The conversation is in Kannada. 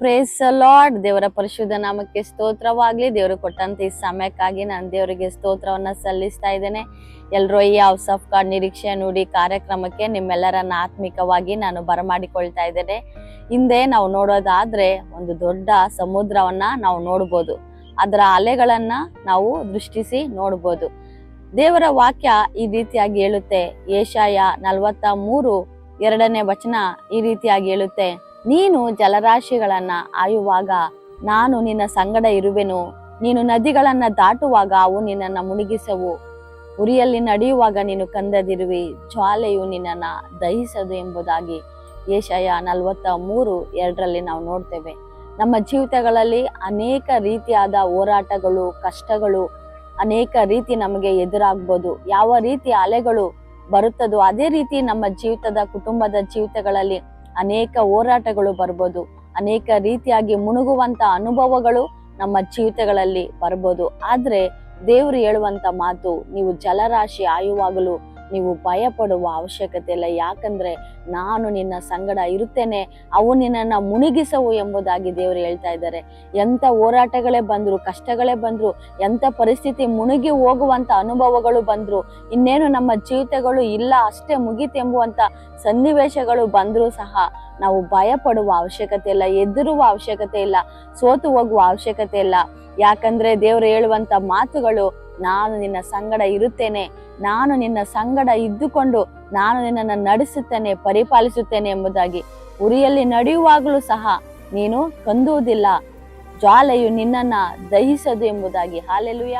ಪ್ರೇಸ್ ಲಾರ್ಡ್ ದೇವರ ಪರಿಶುದ್ಧ ನಾಮಕ್ಕೆ ಸ್ತೋತ್ರವಾಗಲಿ. ದೇವರು ಕೊಟ್ಟಂತ ಈ ಸಮಯಕ್ಕಾಗಿ ನಾನು ದೇವರಿಗೆ ಸ್ತೋತ್ರವನ್ನ ಸಲ್ಲಿಸ್ತಾ ಇದ್ದೇನೆ. ಎಲ್ಲರೂ ಈ ಹೌಸ್ ಆಫ್ ಗಾಡ್ ನಿರೀಕ್ಷೆ ನುಡಿ ಕಾರ್ಯಕ್ರಮಕ್ಕೆ ನಿಮ್ಮೆಲ್ಲರನ್ನ ಆತ್ಮಿಕವಾಗಿ ನಾನು ಬರಮಾಡಿಕೊಳ್ತಾ ಇದ್ದೇನೆ. ಹಿಂದೆ ನಾವು ನೋಡೋದಾದ್ರೆ ಒಂದು ದೊಡ್ಡ ಸಮುದ್ರವನ್ನ ನಾವು ನೋಡ್ಬೋದು. ಅದರ ಅಲೆಗಳನ್ನ ನಾವು ದೃಷ್ಟಿಸಿ ನೋಡ್ಬೋದು. ದೇವರ ವಾಕ್ಯ ಈ ರೀತಿಯಾಗಿ ಹೇಳುತ್ತೆ. ಏಷಾಯ ನಲವತ್ತ ಮೂರು ಎರಡನೇ ವಚನ ಈ ರೀತಿಯಾಗಿ ಹೇಳುತ್ತೆ. ನೀನು ಜಲರಾಶಿಗಳನ್ನ ಆಯುವಾಗ ನಾನು ನಿನ್ನ ಸಂಗಡ ಇರುವೆನು. ನೀನು ನದಿಗಳನ್ನ ದಾಟುವಾಗ ಅವು ನಿನ್ನನ್ನ ಮುಳುಗಿಸವು. ಉರಿಯಲ್ಲಿ ನಡೆಯುವಾಗ ನೀನು ಕಂದದಿರುವಿ. ಜ್ವಾಲೆಯು ನಿನ್ನನ್ನ ದಹಿಸದು ಎಂಬುದಾಗಿ ಏಷಯ ನಲವತ್ತ ಮೂರು ಎರಡರಲ್ಲಿ ನಾವು ನೋಡ್ತೇವೆ. ನಮ್ಮ ಜೀವಿತಗಳಲ್ಲಿ ಅನೇಕ ರೀತಿಯಾದ ಹೋರಾಟಗಳು, ಕಷ್ಟಗಳು ಅನೇಕ ರೀತಿ ನಮಗೆ ಎದುರಾಗ್ಬೋದು. ಯಾವ ರೀತಿ ಅಲೆಗಳು ಬರುತ್ತದೋ ಅದೇ ರೀತಿ ನಮ್ಮ ಜೀವಿತದ ಕುಟುಂಬದ ಜೀವಿತಗಳಲ್ಲಿ ಅನೇಕ ಹೋರಾಟಗಳು ಬರ್ಬೋದು, ಅನೇಕ ರೀತಿಯಾಗಿ ಮುಣುಗುವಂತ ಅನುಭವಗಳು ನಮ್ಮ ಜೀವಿತಗಳಲ್ಲಿ ಬರ್ಬೋದು. ಆದ್ರೆ ದೇವರು ಹೇಳುವಂತ ಮಾತು, ನೀವು ಜಲರಾಶಿ ಆಯುವಾಗಲೂ ನೀವು ಭಯ ಪಡುವ ಅವಶ್ಯಕತೆ ಇಲ್ಲ. ಯಾಕಂದ್ರೆ ನಾನು ನಿನ್ನ ಸಂಗಡ ಇರುತ್ತೇನೆ. ಅವು ನಿನ್ನನ್ನು ಮುಳುಗಿಸವು ಎಂಬುದಾಗಿ ದೇವರು ಹೇಳ್ತಾ ಇದ್ದಾರೆ. ಎಂತ ಹೋರಾಟಗಳೇ ಬಂದ್ರು, ಕಷ್ಟಗಳೇ ಬಂದ್ರು ಎಂತ ಪರಿಸ್ಥಿತಿ ಮುಳುಗಿ ಹೋಗುವಂತ ಅನುಭವಗಳು ಬಂದ್ರು, ಇನ್ನೇನು ನಮ್ಮ ಜೀವಿತಗಳು ಇಲ್ಲ, ಅಷ್ಟೇ ಮುಗಿತೆಂಬುವಂಥ ಸನ್ನಿವೇಶಗಳು ಬಂದರೂ ಸಹ ನಾವು ಭಯ ಪಡುವ ಅವಶ್ಯಕತೆ ಇಲ್ಲ ಎದುರುವ ಅವಶ್ಯಕತೆ ಇಲ್ಲ, ಸೋತು ಹೋಗುವ ಅವಶ್ಯಕತೆ ಇಲ್ಲ. ಯಾಕಂದ್ರೆ ದೇವರು ಹೇಳುವಂತ ಮಾತುಗಳು ನಾನು ನಿನ್ನ ಸಂಗಡ ಇರುತ್ತೇನೆ, ನಾನು ನಿನ್ನ ಸಂಗಡ ಇದ್ದುಕೊಂಡು ನಾನು ನಿನ್ನನ್ನು ನಡೆಸುತ್ತೇನೆ, ಪರಿಪಾಲಿಸುತ್ತೇನೆ ಎಂಬುದಾಗಿ ಉರಿಯಲ್ಲಿ ನಡೆಯುವಾಗಲೂ ಸಹ ನೀನು ಕಂದುವುದಿಲ್ಲ ಜ್ವಾಲೆಯು ನಿನ್ನನ್ನು ದಹಿಸದು ಎಂಬುದಾಗಿ. ಹಾಲೆಲುಯ.